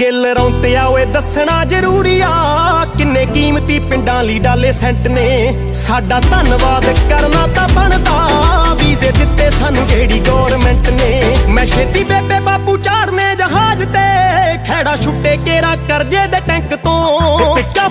ਗਿੱਲ ਰੌਂਤਿਆ ਓਏ ਦੱਸਣਾ ਜ਼ਰੂਰੀ ਆ, ਕਿੰਨੇ ਕੀਮਤੀ ਪਿੰਡਾਂ ਲਈ ਡਾਲੇ ਸੈਂਟ ਨੇ। ਸਾਡਾ ਧੰਨਵਾਦ ਕਰਨਾ ਤਾਂ ਬਣਦਾ, ਵੀਜ਼ੇ ਦਿੱਤੇ ਸਾਨੂੰ ਜਿਹੜੀ ਗਵਰਨਮੈਂਟ ਨੇ। ਮੈਂ ਛੇਤੀ ਬੇਬੇ ਬਾਪੂ ਚਾੜਨੇ ਜਹਾਜ਼ ਤੇ ਖੈੜਾ ਛੁੱਟੇ ਕੇਰਾ ਕਰਜੇ ਦੇ ਟੈਂਕ ਤੋਂ। ਟਿੱਕਾ